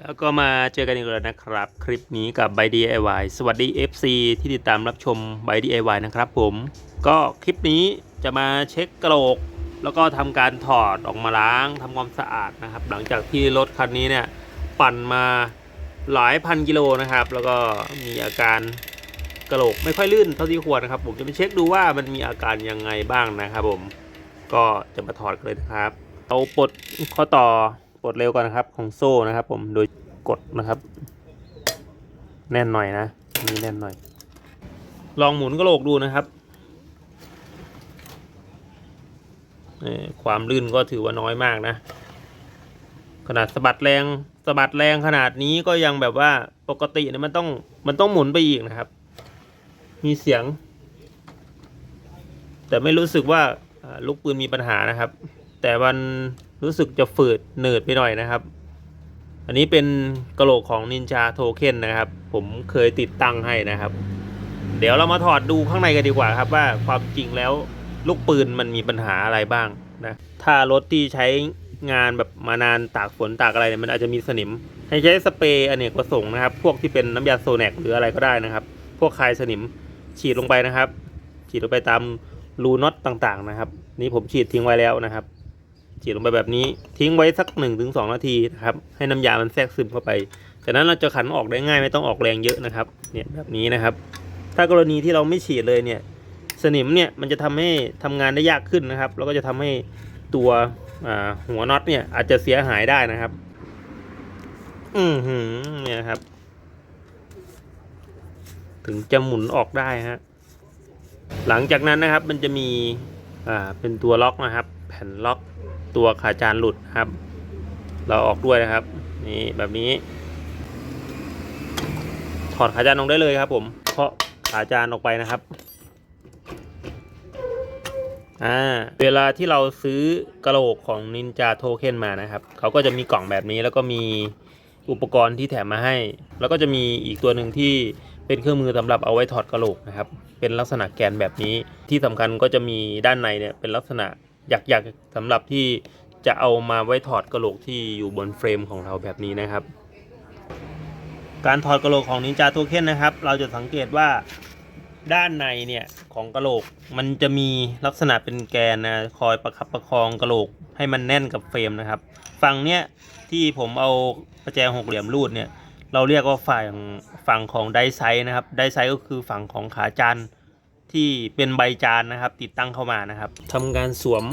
แล้วก็มาเจอกันอีกแล้วนะครับ คลิปนี้กับ by DIY สวัสดี FC ที่ติดตามรับชม by DIY นะครับผม ก็คลิปนี้จะมาเช็คกระโหลก แล้วก็ทำการถอดออกมาล้างทำความสะอาดนะครับ หลังจากที่รถคันนี้เนี่ยปั่นมาหลายพันกิโลนะครับ แล้วก็มีอาการกระโหลกไม่ค่อยลื่นเท่าที่ควรนะครับ ผมจะไปเช็คดูว่ามันมีอาการยังไงบ้างนะครับผม ก็จะมาถอดกันเลยนะครับ เอาปลดข้อต่อ ปลดเร็วก่อนนะครับของโซ่นะครับ ผมโดยกดนะครับ แน่นหน่อยนะนี่แน่นหน่อย ลองหมุนกระโหลกดูนะครับความลื่นก็ถือว่าน้อยมากนะ ขนาดสะบัดแรงสะบัดแรงขนาดนี้ก็ยังแบบว่าปกติเนี่ยมันต้องมันต้องหมุนไปอีกนะครับ มีเสียง แต่ไม่รู้สึกว่าลูกปืนมีปัญหานะครับ แต่มันรู้สึกจะฝืดหนืดไปหน่อยนะครับ อันนี้เป็นกระโหลกของนินจาโทเค็นนะครับ ผมเคยติดตั้งให้นะครับ เดี๋ยวเรามาถอดดูข้างในกันดีกว่าครับว่าความจริงแล้วลูกปืนมันมีปัญหาอะไรบ้างนะถ้ารถที่ใช้งานแบบมานานตากฝนตากอะไรเนี่ยมันอาจจะมีสนิม ให้ใช้สเปรย์อเนกประสงค์นะครับ พวกที่เป็นน้ำยาโซแนกหรืออะไรก็ได้นะครับ พวกคลายสนิมฉีดลงไปนะครับ ฉีดลงไปตามรูน็อตต่างๆนะครับ นี่ผมฉีดทิ้งไว้แล้วนะครับ ฉีดลงไปแบบนี้ทิ้งไว้สัก1นถึงสนาทีนะครับให้น้ำยามันแทรกซึมเข้าไปจากนั้นเราจะขันออกได้ง่ายไม่ต้องออกแรงเยอะนะครับเนี่ยแบบนี้นะครับ ถ้ากรณีที่เราไม่ฉีดเลยเนี่ยสนิมเนี่ยมันจะทำให้ทำงานได้ยากขึ้นนะครับ แล้วก็จะทำให้ตัวหัวน็อตเนี่ยอาจจะเสียหายได้นะครับ อือหือเนี่ยครับ ถึงจะหมุนออกได้ฮะหลังจากนั้นนะครับมันจะมีอ่าเป็นตัวล็อกนะครับ แผ่นล็อก ตัวขาจานหลุดครับ เราออกด้วยนะครับ นี่แบบนี้ ถอดขาจานออกได้เลยครับ ผมเพราะขาจานออกไปนะครับอ่าเวลาที่เราซื้อกระโหลกของ Ninja Token มานะครับเขาก็จะมีกล่องแบบนี้แล้วก็มีอุปกรณ์ที่แถมมาให้ แล้วก็จะมีอีกตัวหนึ่งที่เป็นเครื่องมือสำหรับเอาไว้ถอดกระโหลกนะครับ เป็นลักษณะแกนแบบนี้ที่สำคัญก็จะมีด้านในเนี่ยเป็นลักษณะ หยักๆสำหรับที่จะเอามาไว้ถอดกระโหลกที่อยู่บนเฟรมของเราแบบนี้นะครับ การถอดกระโหลกของนินจาโทเค็นนะครับ เราจะสังเกตว่าด้านในเนี่ยของกระโหลกมันจะมีลักษณะเป็นแกนนะคอยประคับประคองกระโหลกให้มันแน่นกับเฟรมนะครับ ฝั่งเนี้ยที่ผมเอาประแจหกเหลี่ยมรูดเนี่ยเราเรียกว่าฝั่งฝั่งของไดไซด์นะครับไดไซด์ก็คือฝั่งของขาจาน ที่เป็นใบจานนะครับ ติดตั้งเข้ามานะครับทำการสวม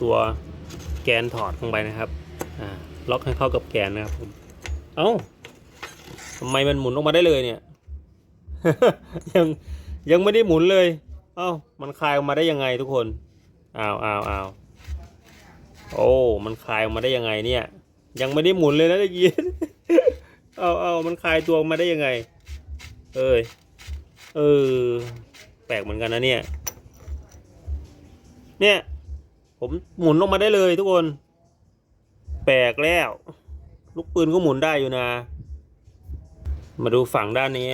ตัวแกนถอดลงไปนะครับอ่าล็อกให้เข้ากับแกนนะครับผมเอ้าทำไมมันหมุนออกมาได้เลยเนี่ย ยังยังไม่ได้หมุนเลยเอ้ามันคลายออกมาได้ยังไงทุกคนอ้าวอ้าวอ้าวโอ้มันคลายออกมาได้ยังไงเนี่ย ยังไม่ได้หมุนเลยนะตะกี้เอาเอามันคลายตัวออกมาได้ยังไง เอ้ยเออ ลกเหมือนกันนะเนี่ย เนี่ย ผมหมุนออกมาได้เลยทุกคน แปลกแล้ว ลูกปืนก็หมุนได้อยู่นะ มาดูฝั่งด้านนี้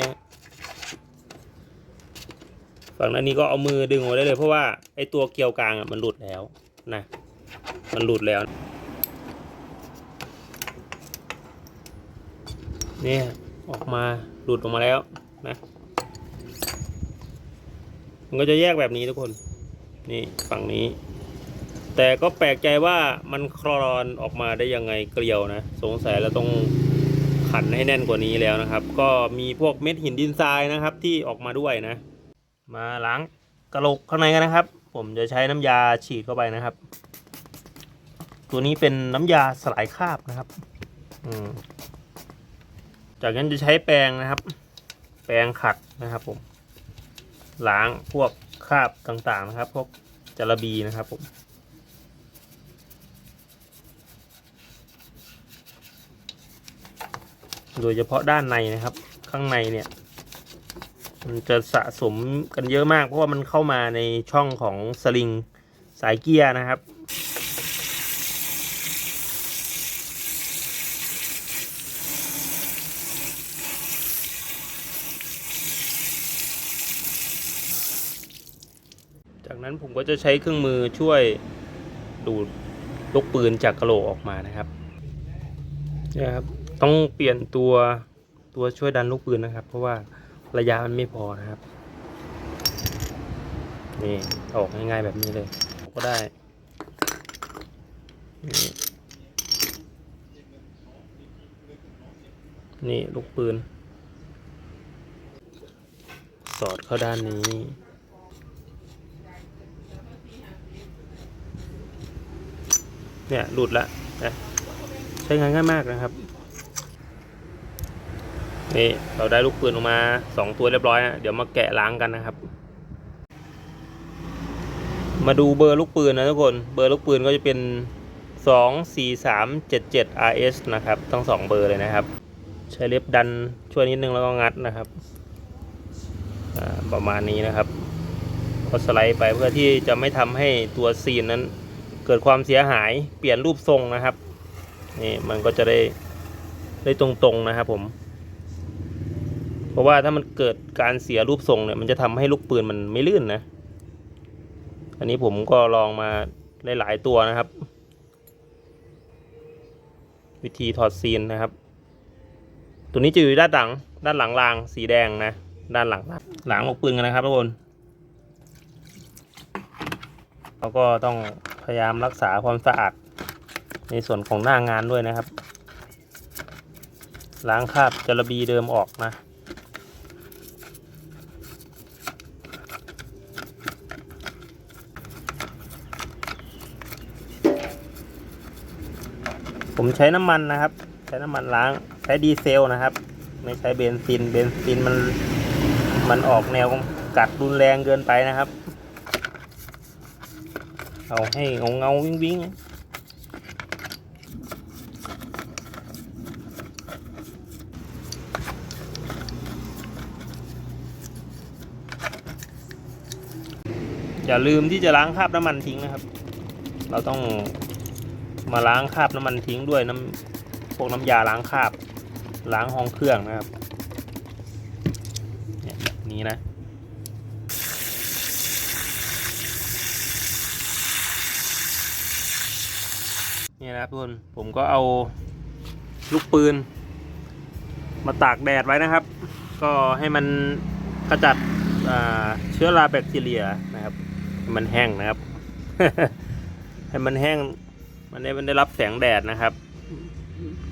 ฝั่งด้านนี้ก็เอามือดึงออกมาได้เลย เพราะว่าไอ้ตัวเกลียวกลางอะมันหลุดแล้วนะ มันหลุดแล้ว เนี่ยออกมาหลุดออกมาแล้วนะ มันก็จะแยกแบบนี้ทุกคน นี่ฝั่งนี้ แต่ก็แปลกใจว่ามันคลอนออกมาได้ยังไงเกลียวนะ สงสัยเราต้องขันให้แน่นกว่านี้แล้วนะครับ ก็มีพวกเม็ดหินดินทรายนะครับ ที่ออกมาด้วยนะ มาล้างกระโหลกข้างในกันนะครับ ผมจะใช้น้ำยาฉีดเข้าไปนะครับ ตัวนี้เป็นน้ำยาสลายคราบนะครับ อืมจากนั้นจะใช้แปรงนะครับ แปรงขัดนะครับผม ล้างพวกคราบต่างๆนะครับ พวกจระบีนะครับผมโดยเฉพาะด้านในนะครับ ข้างในเนี่ย มันจะสะสมกันเยอะมาก เพราะว่ามันเข้ามาในช่องของสลิงสายเกียร์นะครับ จากนั้นผมก็จะใช้เครื่องมือช่วยดูดลูกปืนจากกระโหลกออกมานะครับเนี่ยครับ ต้องเปลี่ยนตัวตัวช่วยดันลูกปืนนะครับ เพราะว่าระยะมันไม่พอนะครับนี่ออกง่ายๆแบบนี้เลยก็ได้นี่ลูกปืน สอดเข้าด้านนี้ เนี่ยหลุดละนะใช้งานง่ายมากนะครับนี่เราได้ลูกปืนออกมาสองตัวเรียบร้อยนะเดี๋ยวมาแกะล้างกันนะครับ มาดูเบอร์ลูกปืนนะทุกคนเบอร์ลูกปืนก็จะเป็นสองสี่สามเจ็ดเจ็ด RS นะครับทั้งสองเบอร์เลยนะครับ ใช้เล็บดันช่วยนิดนึงแล้วก็งัดนะครับประมาณนี้นะครับก็สไลด์ไปเพื่อที่จะไม่ทำให้ตัวซีนนั้น เกิดความเสียหายเปลี่ยนรูปทรงนะครับนี่มันก็จะได้ได้ตรงๆนะครับผม เพราะว่าถ้ามันเกิดการเสียรูปทรงเนี่ยมันจะทำให้ลูกปืนมันไม่ลื่นนะ อันนี้ผมก็ลองมาหลายๆตัวนะครับ วิธีถอดซีนนะครับ ตัวนี้จะอยู่ด้านหลัง ด้านหลังรางสีแดงนะ ด้านหลังหลังลูกปืนกันนะครับทุกคนเราก็ต้อง พยายามรักษาความสะอาดในส่วนของหน้างานด้วยนะครับ ล้างคราบจระบีเดิมออกนะ ผมใช้น้ำมันนะครับ ใช้น้ำมันล้างใช้ดีเซลนะครับ ไม่ใช้เบนซิน เบนซินมันมันออกแนวกัดรุนแรงเกินไปนะครับ เอาให้เงาเงาวิ่งวิ่งอย่าลืมที่จะล้างคราบน้ำมันทิ้งนะครับ เราต้องมาล้างคราบน้ำมันทิ้งด้วยน้ำพวกน้ำยาล้างคราบ ล้างห้องเครื่องนะครับ เนี่ยแบบนี้นะ นี่นะครับทุกคนผมก็เอาลูกปืน มาตากแดดไว้นะครับ ก็ให้มันขจัดเชื้อราแบคทีเรียนะครับให้มันแห้งนะครับ ให้มันแห้งมันได้มันได้รับแสงแดดนะครับ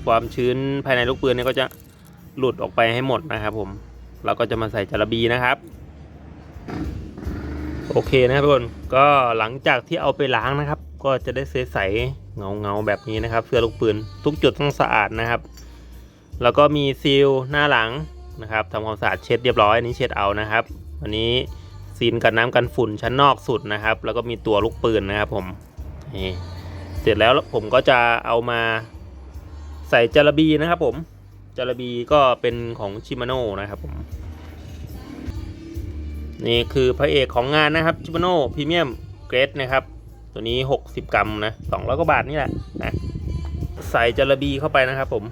ความชื้นภายในลูกปืนเนี่ยก็จะหลุดออกไปให้หมดนะครับ ผมเราก็จะมาใส่จาระบีนะครับโอเคนะครับทุกคนก็หลังจากที่เอาไปล้างนะครับ ก็จะได้ใสๆเงาเงาแบบนี้นะครับ เสื้อลูกปืนทุกจุดต้องสะอาดนะครับ แล้วก็มีซีลหน้าหลังนะครับทำความสะอาดเช็ดเรียบร้อยอันนี้เช็ดเอานะครับอันนี้ซีนกันน้ำกันฝุ่นชั้นนอกสุดนะครับ แล้วก็มีตัวลูกปืนนะครับผมนี่เสร็จแล้วผมก็จะเอามาใส่จารบีนะครับ ผมจารบีก็เป็นของชิมาโน่นะครับผมนี่คือพระเอกของงานนะครับชิมาโน่พรีเมียมเกรดนะครับ ตัวนี้ 60 กรัมนะ200กว่าบาทนี่แหละนะใส่จระบีเข้าไปนะครับ ผม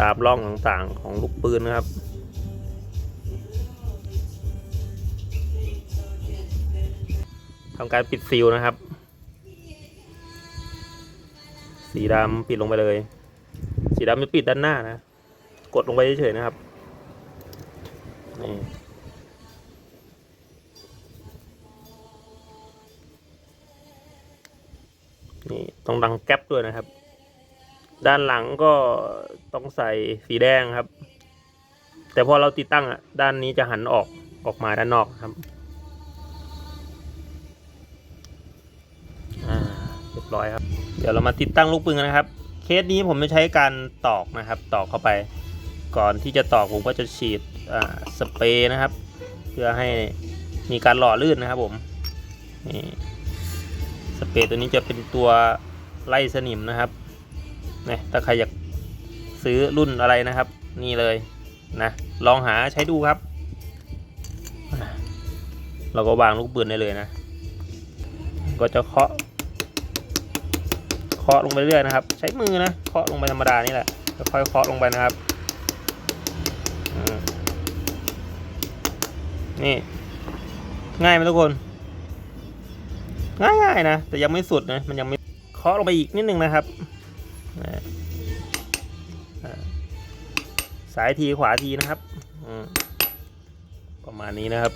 ตามร่องต่างๆของลูกปืนนะครับทำการปิดซีลนะครับ สีดำปิดลงไปเลย สีดำจะปิดด้านหน้านะ กดลงไปเฉยๆนะครับนี่ นี่ต้องดังแก๊ปด้วยนะครับ ด้านหลังก็ต้องใส่สีแดงครับ แต่พอเราติดตั้งอะ ด้านนี้จะหันออกออกมาด้านนอกครับอ่าเรียบร้อยครับ เดี๋ยวเรามาติดตั้งลูกปืนกันนะครับ เคสนี้ผมจะใช้การตอกนะครับ ตอกเข้าไป ก่อนที่จะตอกผมก็จะฉีดอ่าสเปรย์นะครับ เพื่อให้มีการหล่อลื่นนะครับผมนี่ สเปรย์ตัวนี้จะเป็นตัวไล่สนิมนะครับนี่ยถ้าใครอยากซื้อรุ่นอะไรนะครับ นี่เลยนะลองหาใช้ดูครับ เราก็วางลูกปืนได้เลยนะ ก็จะเคาะเคาะลงไปเรื่อยนะครับ ใช้มือนะเคาะลงไปธรรมดานี่แหละค่อยเคาะลงไปนะครับนี่ ง่ายไหมทุกคน ง่ายๆนะ แต่ยังไม่สุดนะ มันยังไม่เคาะลงไปอีกนิดนึงนะครับนะซ้ายทีขวาทีนะครับ ประมาณนี้นะครับ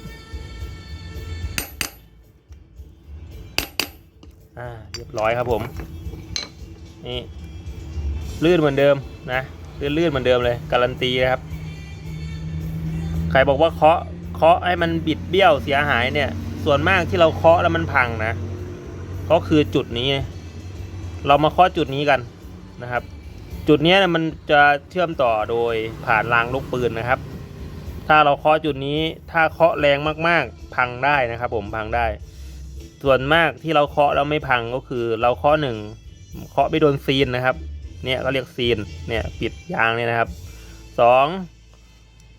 เรียบร้อยครับผม นี่ลื่นเหมือนเดิมนะลื่นลื่นเหมือนเดิมเลย การันตีนะครับ ใครบอกว่าเคาะเคาะให้มันบิดเบี้ยวเสียหายเนี่ย ส่วนมากที่เราเคาะแล้วมันพังนะ ก็คือจุดนี้ เรามาเคาะจุดนี้กันนะครับ จุดนี้มันจะเชื่อมต่อโดยผ่านรางลูกปืนนะครับ ถ้าเราเคาะจุดนี้ถ้าเคาะแรงมากๆ พังได้นะครับ ผมพังได้ ส่วนมากที่เราเคาะแล้วไม่พังก็คือ เราเคาะหนึ่งเคาะไปโดนซีนนะครับ เนี่ยก็เรียกซีนเนี่ยปิดยางเนี่ยนะครับสอง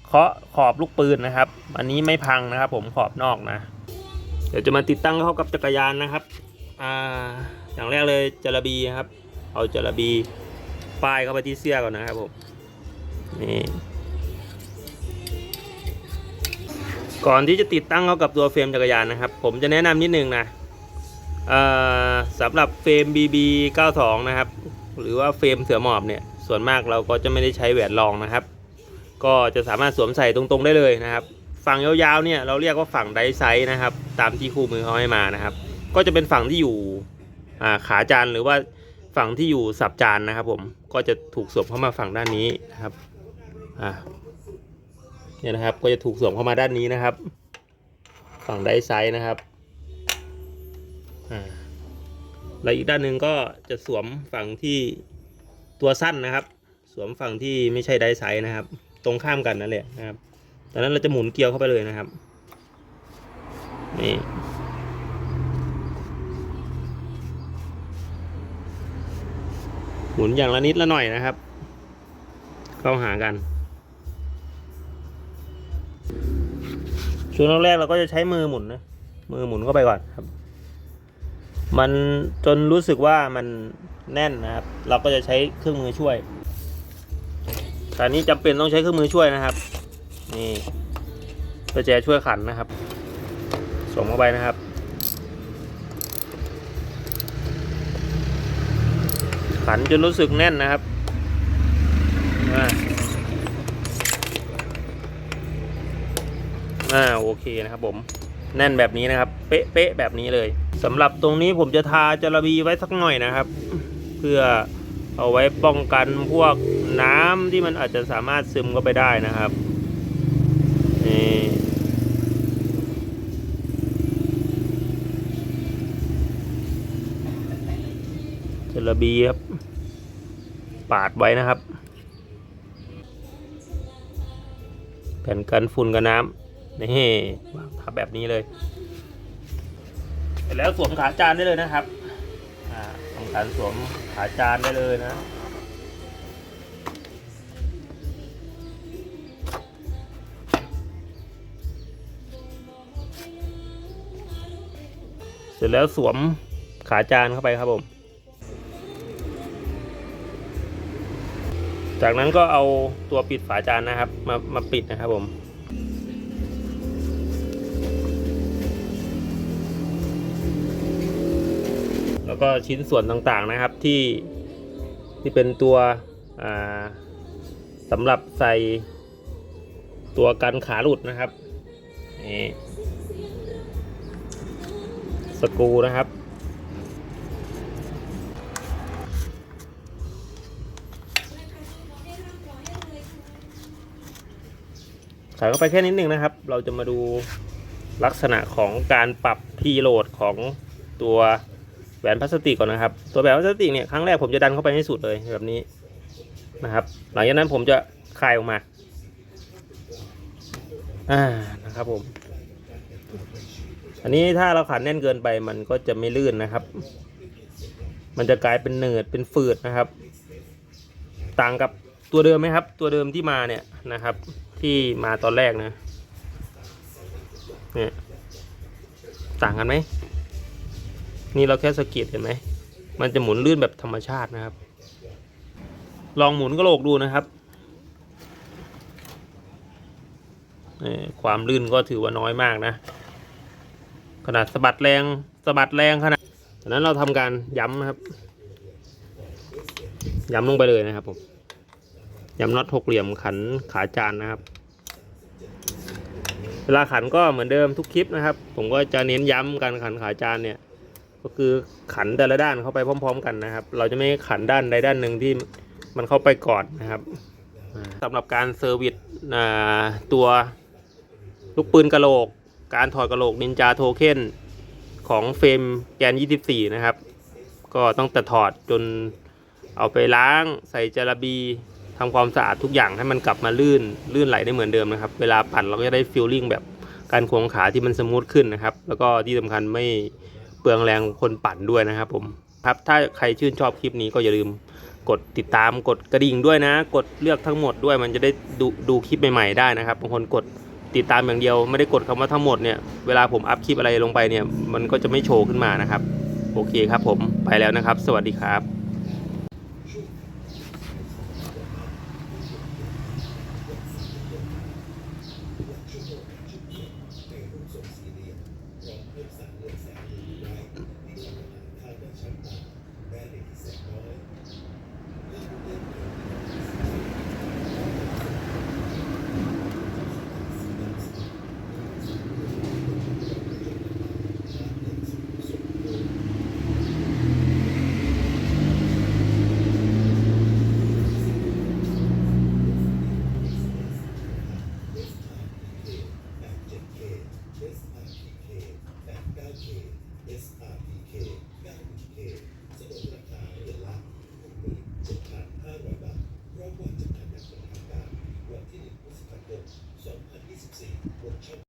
เคาะขอบลูกปืนนะครับ อันนี้ไม่พังนะครับ ผมขอบนอกนะ เดี๋ยวจะมาติดตั้งเข้ากับจักรยานนะครับ อ่าอย่างแรกเลยจระบีครับ เอาจระบีป้ายเข้าไปที่เสื้อก่อนนะครับผมนี่ก่อนที่จะติดตั้งเข้ากับตัวเฟรมจักรยานนะครับ ผมจะแนะนำนิดนึงนะสำหรับเฟรม BB 92 นะครับ หรือว่าเฟรมเสือหมอบเนี่ย ส่วนมากเราก็จะไม่ได้ใช้แหวนรองนะครับ ก็จะสามารถสวมใส่ตรงๆได้เลยนะครับ ฝั่งยาวๆเนี่ยเราเรียกว่าฝั่งไดไซส์นะครับ ตามที่คู่มือเขาให้มานะครับ ก็จะเป็นฝั่งที่อยู่อ่าขาจานหรือว่าฝั่งที่อยู่สับจานนะครับ ผมก็จะถูกสวมเข้ามาฝั่งด้านนี้นะครับอ่าเนี่ยนะครับก็จะถูกสวมเข้ามาด้านนี้นะครับ ฝั่งไดไซส์นะครับอ่าแล้วอีกด้านหนึ่งก็จะสวมฝั่งที่ตัวสั้นนะครับ สวมฝั่งที่ไม่ใช่ไดไซส์นะครับ ตรงข้ามกันนั่นแหละนะครับตอนนั้นเราจะหมุนเกลียวเข้าไปเลยนะครับนี่ มุนอย่างละนิดละหน่อยนะครับ เข้าหากัน ช่วงแรกเราก็จะใช้มือหมุนนะ มือหมุนเข้าไปก่อนครับ มันจนรู้สึกว่ามันแน่นนะครับ เราก็จะใช้เครื่องมือช่วยแต่อันนี้จำเป็นต้องใช้เครื่องมือช่วยนะครับ นี่ประแจช่วยขันนะครับส่งเข้าไปนะครับ ขันจนรู้สึกแน่นนะครับอ่าอ่าโอเคนะครับผมแน่นแบบนี้นะครับเป๊ะเป๊ะแบบนี้เลยสำหรับตรงนี้ผมจะทาจระบีไว้สักหน่อยนะครับ เพื่อเอาไว้ป้องกันพวกน้ำที่มันอาจจะสามารถซึมเข้าไปได้นะครับนี่จระบีครับ ปาดไว้นะครับ แผ่นกันฝุ่นกันน้ำนี่วางทับแบบนี้เลยเสร็จแล้วสวมขาจานได้เลยนะครับอ่าทำการสวมขาจานได้เลยนะเสร็จแล้วสวมขาจานเข้าไปครับผม จากนั้นก็เอาตัวปิดฝาจานนะครับ มามาปิดนะครับผมแล้วก็ชิ้นส่วนต่างๆนะครับที่ที่เป็นตัวอ่าสำหรับใส่ตัวกันขาหลุดนะครับนี่สกูนะครับ ใส่เข้าไปแค่นิดนึงนะครับ เราจะมาดูลักษณะของการปรับพีโหลดของตัวแหวนพลาสติกก่อนนะครับ ตัวแหวนพลาสติกเนี่ยครั้งแรกผมจะดันเข้าไปให้สุดเลยแบบนี้นะครับ หลังจากนั้นผมจะคลายออกมาอ่านะครับผม อันนี้ถ้าเราขันแน่นเกินไปมันก็จะไม่ลื่นนะครับ มันจะกลายเป็นเนืดเป็นฝืดนะครับ ต่างกับตัวเดิมไหมครับ ตัวเดิมที่มาเนี่ยนะครับ ที่มาตอนแรกนะเนี่ยต่างกันไหม นี่เราแค่สกิดเห็นไหม มันจะหมุนลื่นแบบธรรมชาตินะครับ ลองหมุนกระโหลกดูนะครับนี่ความลื่นก็ถือว่าน้อยมากนะ ขนาดสะบัดแรงสะบัดแรงขนาดฉะนั้นเราทำการย้ำนะครับ ย้ำลงไปเลยนะครับผมย้ำน็อตหกเหลี่ยมขันขาจานนะครับ วลาขันก็เหมือนเดิมทุกคลิปนะครับ ผมก็จะเน้นย้ำการขันขาจานเนี่ย ก็คือขันแต่ละด้านเข้าไปพร้อม ๆ กันนะครับ เราจะไม่ขันด้านใดด้านหนึ่งที่มันเข้าไปก่อนนะครับอ่าสำหรับการเซอร์วิสตัวลูกปืนกระโหลก การถอดกระโหลกนินจาโทเค็นของเฟรมแกน 24 นะครับ ก็ต้องแต่ถอดจนเอาไปล้างใส่จาระบี ทำความสะอาดทุกอย่างให้มันกลับมาลื่นลื่นไหลได้เหมือนเดิมนะครับ เวลาปั่นเราก็จะได้ฟีลลิ่งแบบการควงขาที่มันสมูทขึ้นนะครับ แล้วก็ที่สำคัญไม่เปลืองแรงคนปั่นด้วยนะครับผมครับถ้าใครชื่นชอบคลิปนี้ก็อย่าลืมกดติดตามกดกระดิ่งด้วยนะ กดเลือกทั้งหมดด้วยมันจะได้ดูดูคลิปใหม่ๆได้นะครับบางคนกดติดตามอย่างเดียว ไม่ได้กดคำว่าทั้งหมดเนี่ยเวลาผมอัพคลิปอะไรลงไปเนี่ยมันก็จะไม่โชว์ขึ้นมานะครับ โอเคครับผมไปแล้วนะครับ สวัสดีครับ